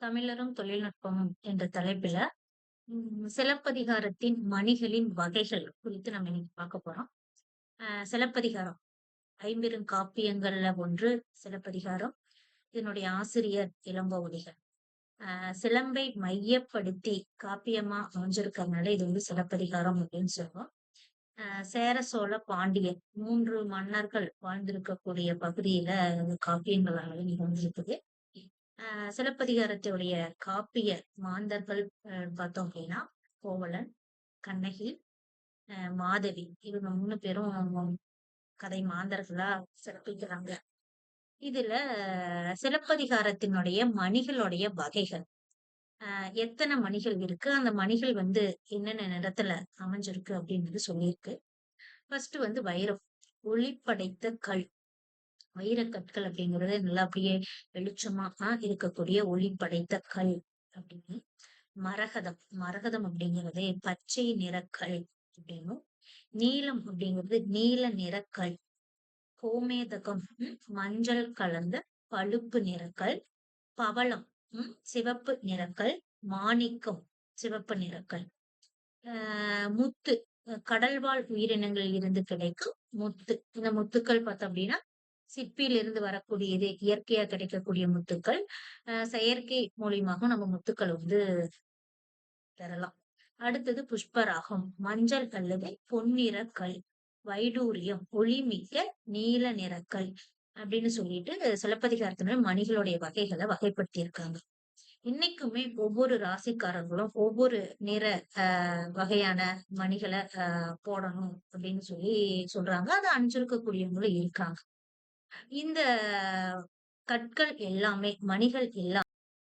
தமிழரும் தொழில்நுட்பமும் என்ற தலைப்புல சிலப்பதிகாரத்தின் மணிகளின் வகைகள் குறித்து நம்ம இன்னைக்கு பார்க்க போறோம். சிலப்பதிகாரம் ஐம்பெரும் காப்பியங்கள்ல ஒன்று சிலப்பதிகாரம். இதனுடைய ஆசிரியர் இளங்கோவடிகள். சிலம்பை மையப்படுத்தி காப்பியமா அமைஞ்சிருக்கிறதுனால இது வந்து சிலப்பதிகாரம் அப்படின்னு சொல்லுவோம் சேர, சோழ, பாண்டியன் மூன்று மன்னர்கள் வாழ்ந்திருக்கக்கூடிய பகுதியில இந்த நிகழ்ந்திருக்குது. சிலப்பதிகாரத்தினுடைய சிலப்பதிகாரத்துடைய மாந்தர்கள் பார்த்தோம் அப்படின்னா, கோவலன், கண்ணகி, மாதவி இவங்க மூணு பேரும் கதை மாந்தர்களா சிறப்பிக்கிறாங்க. இதுல சிலப்பதிகாரத்தினுடைய மணிகளுடைய வகைகள். எத்தனை மணிகள் இருக்கு? அந்த மணிகள் வந்து என்னென்ன நிறத்துல அமைஞ்சிருக்கு அப்படின்றது சொல்லியிருக்கு. ஃபர்ஸ்ட் வந்து வைரம். ஒளிப்படைத்த கல். வைரக்கற்கள் அப்படிங்கிறது நல்லா அப்படியே வெளிச்சமாக இருக்கக்கூடிய ஒளி படைத்த கல் அப்படின்னு. மரகதம். மரகதம் அப்படிங்கிறது பச்சை நிறக்கல் அப்படின்னும். நீலம் அப்படிங்கிறது நீல நிறக்கல். கோமேதகம் மஞ்சள் கலந்த பழுப்பு நிறக்கல். பவளம் சிவப்பு நிறக்கல். மாணிக்கம் சிவப்பு நிறக்கல். ஆஹ் முத்து கடல்வாழ் உயிரினங்களில் இருந்து கிடைக்கும் முத்து. இந்த முத்துக்கள் பார்த்தோம் அப்படின்னா, சிற்பியிலிருந்து வரக்கூடியது இயற்கையா கிடைக்கக்கூடிய முத்துக்கள். செயற்கை மூலியமாகவும் நம்ம முத்துக்கள் வந்து பெறலாம். அடுத்தது புஷ்பராகம். மஞ்சள் அல்லது பொன்னிறக்கல் வைடூரியம் ஒளிமிக்க நீல நிறக்கல் அப்படின்னு சொல்லிட்டு சிலப்பதிகாரத்தினர் மணிகளுடைய வகைகளை வகைப்படுத்தியிருக்காங்க. இன்னைக்குமே ஒவ்வொரு ராசிக்காரர்களும் ஒவ்வொரு நிற ஆஹ் வகையான மணிகளை ஆஹ் போடணும் அப்படின்னு சொல்லி சொல்றாங்க. அதை அணிஞ்சிருக்கக்கூடியவங்களும் இருக்காங்க. இந்த கற்கள் எல்லாமே மணிகள் எல்லாம்